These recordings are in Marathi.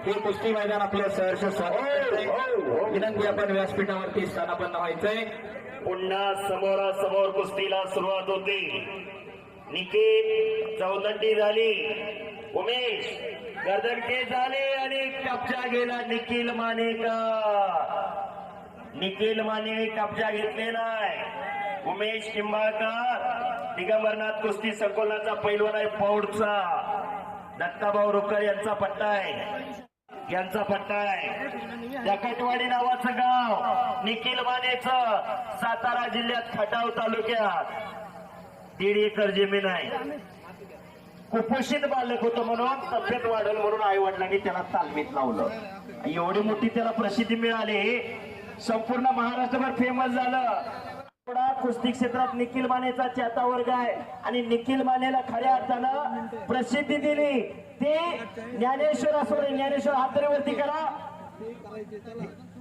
हे कुस्ती मैदान आपलं सहर्ष स्वागत. विनंती आपण व्यासपीठावरती स्थानापन्न व्हायचंय. पुन्हा समोरासमोर कुस्तीला सुरुवात होते. निकेत चौदंडी झाली. उमेश गर्दनके झाले आणि कब्जा गेला निखिल मानेकर. निखिल माने कब्जा घेतलेला आहे उमेश किंबाळकर दिगंबरनाथ कुस्ती संकुलनाचा पैलवान आहे पौडचा. दत्ताभाऊ रुकर यांचा पट्टा आहे. यांचा पट्टा आहे. जकटवाडी नावाचं गाव निखिल मानेचं सातारा जिल्ह्यात खटाव तालुक्यात. दीड एकर जमीन आहे. कुपोषित बालक होतं म्हणून तब्येत वाढल म्हणून आई वडिलांनी त्याला तालमीत लावलं. एवढी मोठी त्याला प्रसिद्धी मिळाली संपूर्ण महाराष्ट्रभर फेमस झालं. थोडा कुस्ती क्षेत्रात निखिल मानेचा चेता वर्ग आहे. आणि निखिल मानेला खऱ्या अर्थानं प्रसिद्धी दिली. ते ज्ञानेश्वर असो ज्ञानेश्वर हातरीवरती करा.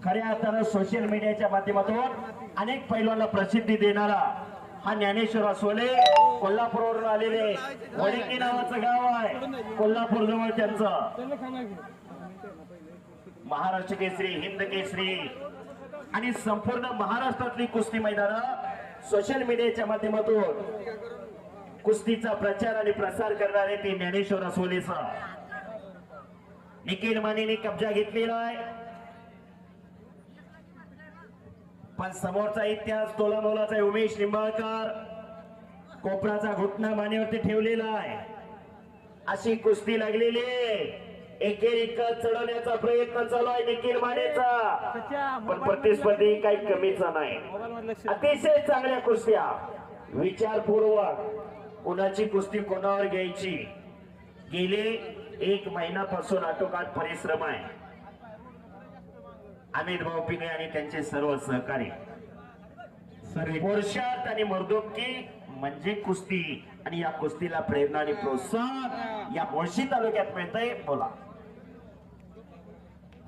खऱ्या अर्थानं सोशल मीडियाच्या माध्यमातून अनेक पैलवांना प्रसिद्धी देणारा हा ज्ञानेश्वर असोले कोल्हापूरवरून आलेले वडकी नावाचं गाव आहे. कोल्हापूर जवळ त्यांचं. महाराष्ट्र केसरी हिंद केसरी आणि संपूर्ण महाराष्ट्रातली कुस्ती मैदानं सोशल मीडियाच्या माध्यमातून कुस्तीचा प्रचार आणि प्रसार करणारे ते ज्ञानेश्वर असोलेचा निखिल मानेने कब्जा घेतलेला आहे. पण समोरचा इतिहास तोला मोलाचा उमेश निंबाळकर. कोपराचा घुटना मानेवरती ठेवलेला आहे. अशी कुस्ती लागलेली आहे. एकेरिक चढवण्याचा प्रयत्न चालू आहे निखिल मानेचा. पण प्रतिस्पर्धी काही कमीचा नाही. अतिशय चांगल्या कुस्त्या. विचारपूर्वक. कुणाची कुस्ती कोणावर घ्यायची? गेले एक महिन्यापासून आटोकाट परिश्रम आहे. अमित भाऊ पिणे आणि त्यांचे सर्व सहकारी. पुरुषार्थ आणि मर्दोक्की म्हणजे कुस्ती. आणि या कुस्तीला प्रेरणा आणि प्रोत्साहन या मुळशी तालुक्यात मिळतंय. बोला.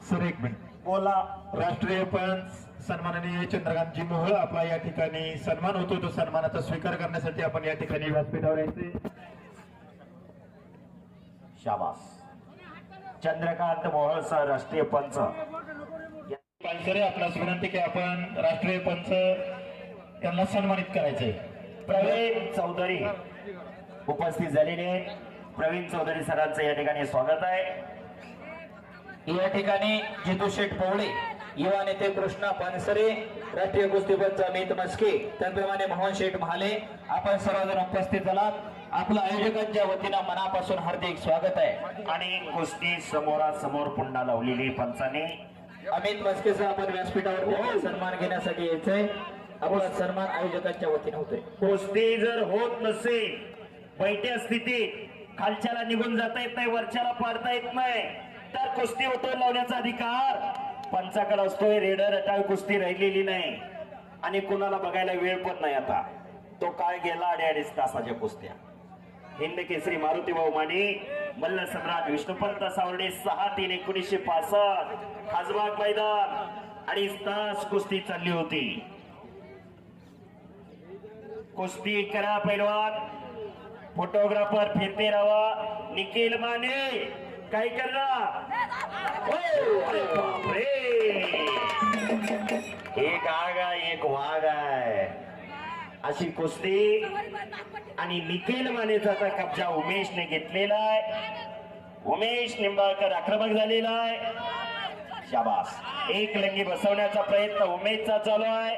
सर एक मिनिट. बोला राष्ट्रीय पंच सन्माननीय चंद्रकांतजी मोहोळ आपला या ठिकाणी सन्मान होतो. तो सन्मानाचा स्वीकार करण्यासाठी आपण या ठिकाणी व्यासपीठावर यायचे. शाबास. चंद्रकांत मोहळसह राष्ट्रीय पंच. पानसरे आपणास विनंती की आपण राष्ट्रीय पंच त्यांना सन्मानित करायचंय प्रवीण चौधरी उपस्थित झालेले. प्रवीण चौधरी सरांचं या ठिकाणी स्वागत आहे. या ठिकाणी जितू शेठ पवळे युवा नेते कृष्णा पानसरे राष्ट्रीय कुस्तीपंच अमित मस्के त्याचप्रमाणे मोहन शेठ महाले आपण सर्वजण उपस्थित झालात. आपलं आयोजकांच्या वतीनं मनापासून हार्दिक स्वागत आहे. आणि कुस्ती समोरासमोर पुन्हा लावलेली पंचाने. अमित मस्केचा आपण व्यासपीठावर सन्मान घेण्यासाठी यायचंय. आपला सन्मान आयोजकांच्या वतीनं होतोय. कुस्ती जर होत नसेल बैठ्या स्थितीत खालच्याला निघून जाता येत नाही वरच्याला पाडता येत नाही तर कुस्ती उठवून लावण्याचा अधिकार पंचाकडे असतोय रेडर अटाळ कुस्ती राहिलेली नाही. आणि कुणाला बघायला वेळ पण नाही आता. तो काळ गेला अडे अडीच तासाच्या कुस्त्या. हिंद केसरी मारुती भाऊ माने मल्ल सम्राट विष्णुपंत सावर्डे सहा तीन एकोणीसशे पासष्ट खासबाग मैदान अडीच तास कुस्ती चालली होती. कुस्ती करा पैलवान. फोटोग्राफर फिरते रावा निखिल माने काय करणार एक आग आहे एक वाघ आहे. अशी कुस्ती आणि निखिल मानेचा आता कब्जा उमेशने घेतलेला आहे. उमेश निंबाळकर आक्रमक झालेला आहे. शाबास. एक लंगी बसवण्याचा प्रयत्न उमेशचा चालू आहे.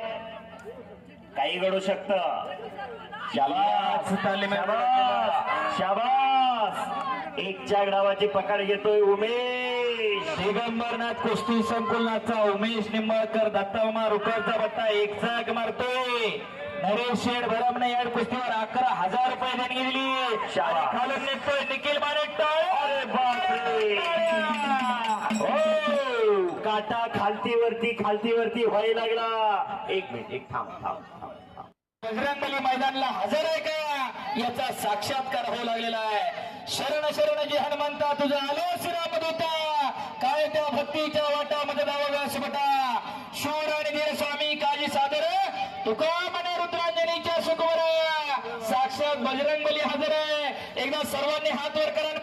काही घडू शकत. शाबास. शाबास. शाबास. एकच्या डावाची पकड घेतोय उमेश. दिगंबरनाथ कुस्ती संकुलनाचा उमेश निंबाळकर दत्ता रुकरचा बट्टा एक चाक मारतोय. नरेश शेठ भरमने या कुस्तीवर अकरा हजार रुपये देणगी दिली. खालून निघतोय निखिल माने हो. काटा खालती वरती खालती वरती व्हायला लागला. एक मिनिट एक थांब थांब थांब थांब. बजरंगबली मैदानला हजर आहे का? याचा साक्षात्कार होऊ लागलेला आहे. शरण शरण जी हनुमंता तुझा आलो श्रीराम दूता काय त्या भक्तीच्या वाटामध्ये दावा व्यासपटा शूर आणि धीर स्वामी काजी सादर तुका म्हणे रुद्रांजनीच्या सुखवर साक्षात बजरंगबली हजर आहे. एकदा सर्वांनी हात वर करा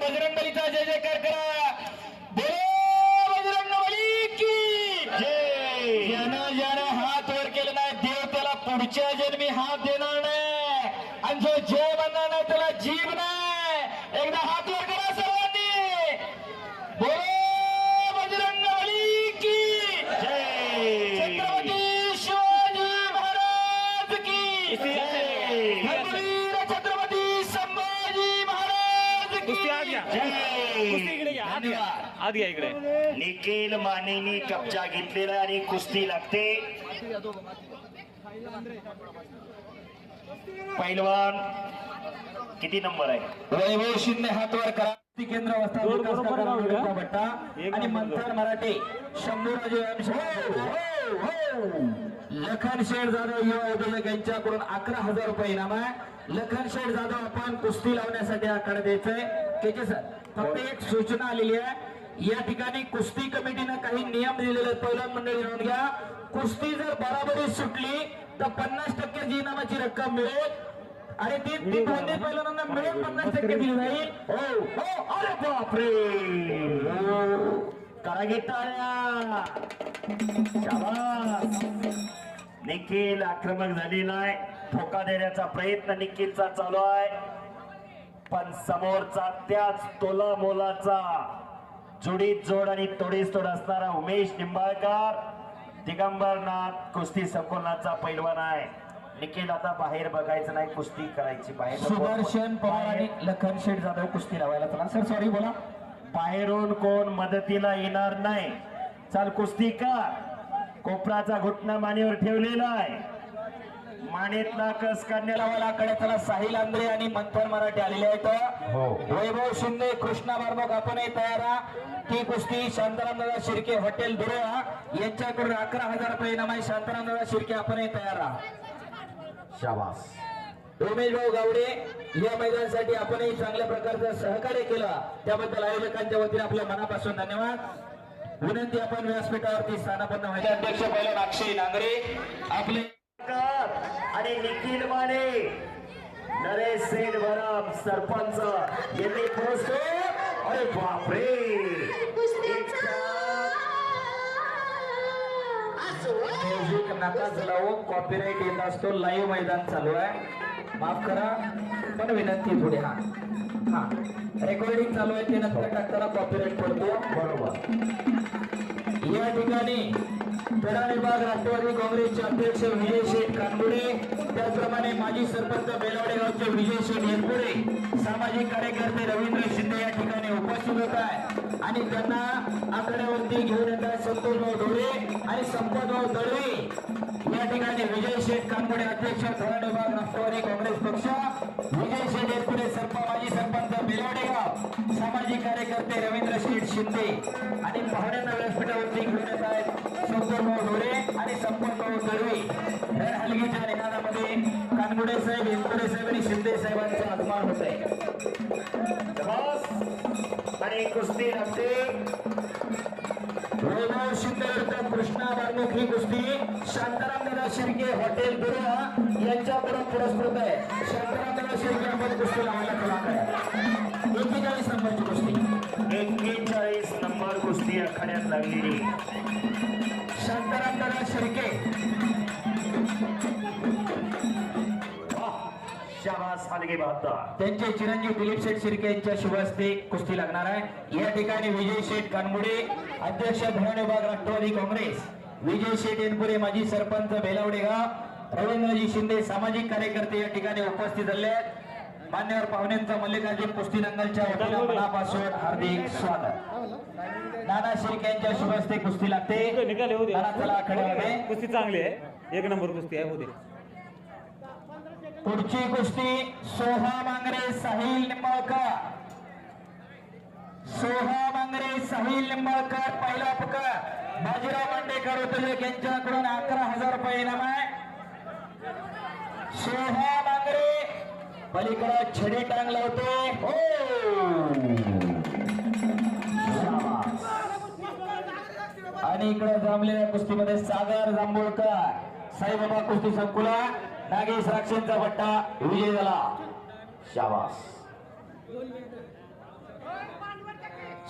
आत घ्या इकडे. निखिल मानेनी कब्जा घेतलेला आणि कुस्ती लागते. पैलवान किती नंबर आहे? वैभव शिंदे हातवर करा. केंद्र दोन विकास बरोबर भट्टा एक आणि नंबर मंथन मराठे हो, हो, हो. लखन शेठ जाधव युवा उद्योजक यांच्याकडून अकरा हजार रुपये इनाम आहे. लखन शेठ जाधव आपण कुस्ती लावण्यासाठी आकडे द्यायचंय. केचे सर फक्त एक सूचना आलेली आहे. या ठिकाणी कुस्ती कमिटीनं काही नियम दिलेले आहेत. पहिलं मंडळी लिहून घ्या. कुस्ती जर बराबरी सुटली तर पन्नास टक्के जी इनामाची रक्कम मिळेल. आणि ती ती दोन्ही पैलवानांना मिळून पन्नास टक्के दिली जाईल हो. हो. अरे बापरे. हो. करा घे टाळ्या शाबास. निखिल आक्रमक झालेला आहे. धोका देण्याचा प्रयत्न निखिलचा चालू आहे. पण समोरचा त्याच तोला मोलाचा जोडीत जोड आणि तोडीस तोड असणारा उमेश निंबाळकर. दिगंबरनाथ कुस्ती संकुलनाचा पैलवान आहे. निखिल आता बाहेर बघायचं नाही कुस्ती करायची. बाहेर सुदर्शन पवार आणि लखन शेठ जाधव कुस्ती लावायला चला. सर सॉरी बोला. बाहेरून कोण मदतीला येणार नाही. चाल कुस्ती का कोपराचा घुटणा मानेवर ठेवलेला आहे. मानेतला कस काढण्याला लावायला कडे चला साहिल आंद्रे आणि मंथन मराठे आलेले आहेत. हो. वैभव शिंदे कृष्णा बारबोक आपणही तयार. ती कुस्ती शांताराम दादा शिर्के हॉटेल दुरोळा. यांच्याकडून अकरा हजार रुपये इनाम आहे. शांताराम दादा शिर्के आपणही तयार शाबास. उमेश भाऊ गावडे या मैदानासाठी आपणही चांगल्या प्रकारचं सहकार्य केलं. त्याबद्दल आयोजकांच्या वतीने आपल्या मनापासून धन्यवाद. विनंती आपण व्यासपीठावरती स्थानापन्न व्हायचे. अध्यक्ष पहिला अक्षय नांगरे. आपले आणि निखिल माने नरेश सेन वरम सरपंच यांनी पोहोचतो. अरे बापरे! म्युझिक नका चलावू कॉपीराईट येत असतो लाईव्ह मैदान चालू आहे. माफ करा पण विनंती थोडी हा. हा. रेकॉर्डिंग चालू आहे ते नंतर टाकताना कॉपीराईट पडतो. बरोबर. या ठिकाणी पेडा विभाग राष्ट्रवादी काँग्रेसचे अध्यक्ष विजय शेठ कानपुडे त्याचप्रमाणे माजी सरपंच बेलवडे गावचे विजय शेठ येरपुडे सामाजिक कार्यकर्ते रवींद्र शिंदे या ठिकाणी उपस्थित होत आहे आणि त्यांना आकड्यावरती घेऊन येत आहे संतोषभाऊ ढोरे आणि संपतभाऊ दळवी. या ठिकाणी विजय शेठ कानपुडे अध्यक्ष धरण विभाग राष्ट्रवादी काँग्रेस पक्ष. विजय शेठ येरपुडे सरपंच माजी सरपंच बेलवडे गाव सामाजिक कार्यकर्ते रवींद्र शेठ शिंदे. आणि पाहुण्यांना व्यासपीठावरती घेऊन येत आहेत संतोषभाऊ ढोरे आणि संपतभाऊ दळवी रण हलगीच्या निनादामध्ये कानगुडे साहेब येनपुडे साहेब आणि शिंदे साहेबांचा आगमन होत आहे. शाबास आणि कुस्ती लागते वैभव शिंदे विरुद्ध कृष्णा बारमुख ही कुस्ती शांताराम दादा शिर्के हॉटेल बिरोळा यांच्याकडून पुरस्कृत आहे. शांताराम दादा शिर्के आपण कुस्ती लावायला तयार आहे कुस्ती लागलेली. शांताराम दादा शिर्के. त्यांचे चिरंजीव दिलीप शेठ शिर्के यांच्या शुभ हस्ते कुस्ती लागणार आहे. या ठिकाणी विजय शेठ कानमुडे अध्यक्ष धरण विभाग राष्ट्रवादी काँग्रेस. विजय शेठ एनपुरे माजी सरपंच बेलावडे गाव रवींद्रजी शिंदे सामाजिक कार्यकर्ते या ठिकाणी उपस्थित झाले आहेत. मान्यवर पाहुण्यांचं मल्लिकार्जुन कुस्ती दंगलच्या वतीनं मनापासून हार्दिक स्वागत. नाना शिर्के यांच्या शुभ हस्ते कुस्ती लागते. नाना चला आखाड्यामध्ये कुस्ती चांगली आहे. एक नंबर कुस्ती आहे होते पुढची कुस्ती सोहा मांगरे साहिल निंबाळकर. सोहा मांगरे साहिल निंबाळकर पहिला पुकार बाजीराव मांडेकर उद्योजक यांच्याकडून अकरा हजार रुपये इनाम आहे. सोहा पलीकडे छडी टांग लावतो हो! आणि इकडे जमलेल्या कुस्तीमध्ये सागर जांभूळकर. साईबाबा कुस्ती संकुला. नागेश राक्षेंचा पट्टा विजय झाला. शाबास.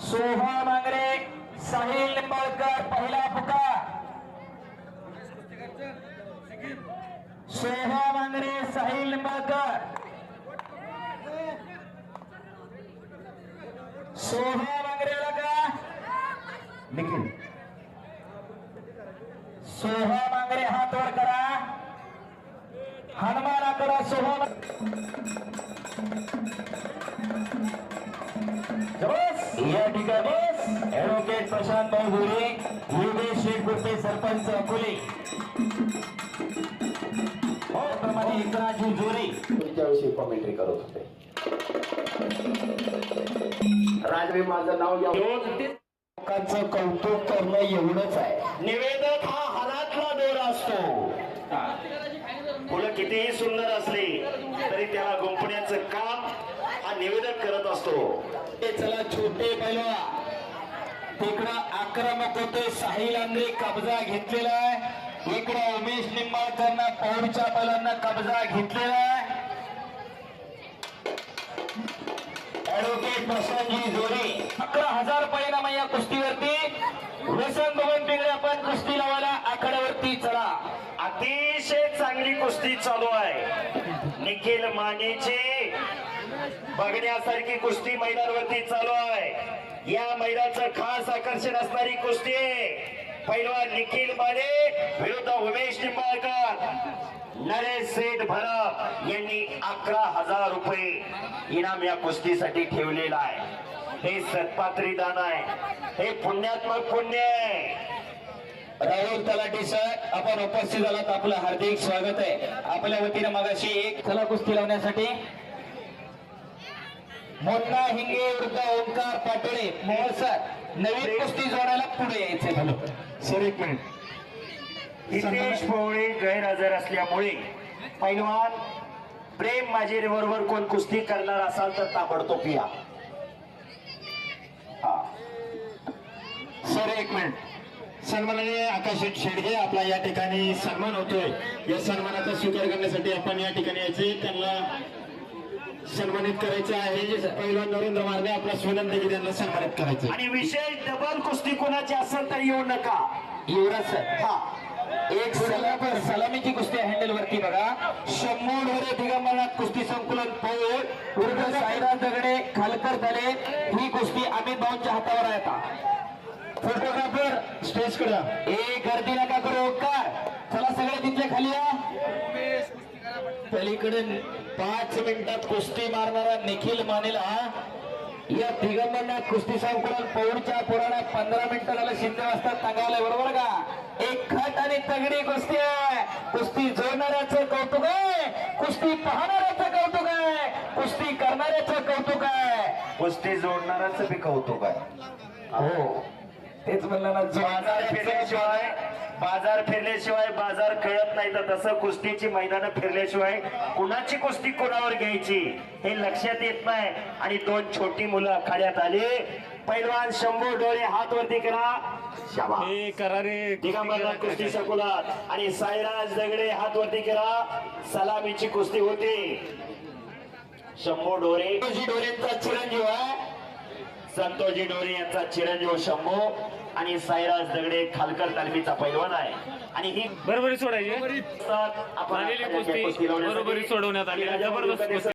सोहा मांगरे साहिल निंबाळकर पहिला पुकार. सोहा मांगरे साहिल निंबाळकर सोहा मांगरेला का निखिल सोहा मांगरे हात वर करा हनुमानाकडे सोहा या ठिकाणी ॲडव्होकेट प्रशांत भाऊ भोरे योगेश शेठगुर्ते सरपंच अकोले हो प्रमाणे एकनाथजी जोरे त्याविषयी कॉमेंट्री करत होते. राजवी माझं नाव लोकांचं कौतुक करणं एवढंच आहे. निवेदक हा हातातला दोर असतो. फुलं कितीही सुंदर असली तरी त्याला गुंफण्याचं काम हा निवेदक करत असतो. ते चला छोटे पैलवा. तिकडं आक्रमक होते साहिल आंद्रे कब्जा घेतलेला आहे. इकडं उमेश निंबाळकरना पौडच्या पैलांना कब्जा घेतलेला आहे. ऍडव्होकेट प्रशांतजी जोरे अकरा हजार परिणाम या कुस्तीवरती. व्यसन भवन पिंगळे आपण कुस्ती लावायला आखाड्यावरती चला. अतिशय चांगली कुस्ती चालू आहे. निखिल मानेची बघण्यासारखी कुस्ती मैदानावरती चालू आहे. या मैदानाचं खास आकर्षण असणारी कुस्ती आहे. पैलवान निखिल माने विरुद्ध उमेश निंबाळकर. नरेश सेठ भरत यांनी अकरा हजार रुपये इनाम या कुस्तीसाठी ठेवलेला आहे. हे सत्पात्री दान आहे. हे पुण्यात्मक पुण्य आहे. राहुल तलाठी सर आपण उपस्थित झालात आपलं हार्दिक स्वागत आहे. आपल्या वतीनं मगाशी एक चला कुस्ती लावण्यासाठी. मोन्ना हिंगे विरुद्ध ओंकार पाटोळे मोहोळ सर नवीन कुस्ती जोडायला पुढे यायचे झालं सर एक मिनिट. हितेश पोवळे गैरहजर असल्यामुळे पैलवान प्रेम माझे बरोबर कोण कुस्ती करणार असाल तर ताबडतोब या. सर एक मिनिट. सन्माननीय आकाश शेडगे आपला या ठिकाणी सन्मान होतोय. या सन्मानाचा स्वीकार करण्यासाठी आपण या ठिकाणी यायचे. त्यांना सन्मानित करायचं आहे. पहिला नरेंद्र मारणे आपला विनंती की त्यांना सन्मानित करायचं आणि विशेष डबल कुस्ती कोणाची असेल तर येऊ नका. युवराज सर. हा. एक सलापर सलामीची कुस्ती हँडल वरती बघा. शंभू ढोरे दिगंबरनाथ कुस्ती संकुलन पौड विरुद्ध साईराज दगडे खालकर झाले ही कुस्ती अमित भाऊंच्या हातावर आहे आता. फोटोग्राफर स्टेजकडे ए गर्दी नका करू ओंकार. चला सगळे तिथले खाली या. पलीकडे पाच मिनिटात कुस्ती मारणारा निखिल मानेला या दिगंबरनाथ कुस्ती संकुलन पौडच्या पुराणात पंधरा मिनिटं झालं शिंदे वाजता सांगावलंय बरोबर का? एक खट आणि तगडी कुस्ती आहे. कुस्ती जोडणाऱ्याचं कौतुक आहे. कुस्ती पाहणाऱ्याचं कौतुक आहे. कुस्ती करणाऱ्याचं कौतुक आहे. कुस्ती जोडणाराच बी कौतुक आहे. हो. तेच म्हणलं ना बाजार फिरल्याशिवाय बाजार फिरल्याशिवाय बाजार कळत नाही. तर तसं कुस्तीची मैदानं फिरल्याशिवाय कुणाची कुस्ती कोणावर घ्यायची हे लक्षात येत नाही. आणि दोन छोटी मुलं आखाड्यात आली. पैलवान शंभू डोळे हात वरती करा. शाबा हे करा रे दिगंबरनाथ कुस्ती सकुलात आणि साईराज दगडे हात वरती करा. सलामीची कुस्ती होती. शंभू डोरे डोरेंचा चिरंजीव आहे. संतोषजी डोरे यांचा चिरंजीव शंभू आणि साईराज दगडे खालकर तालमीचा पैलवान आहे. आणि ही बरोबरी सोडायची. आपण कुस्ती बरोबरी सोडवण्यात आली. जबरदस्त कुस्ती.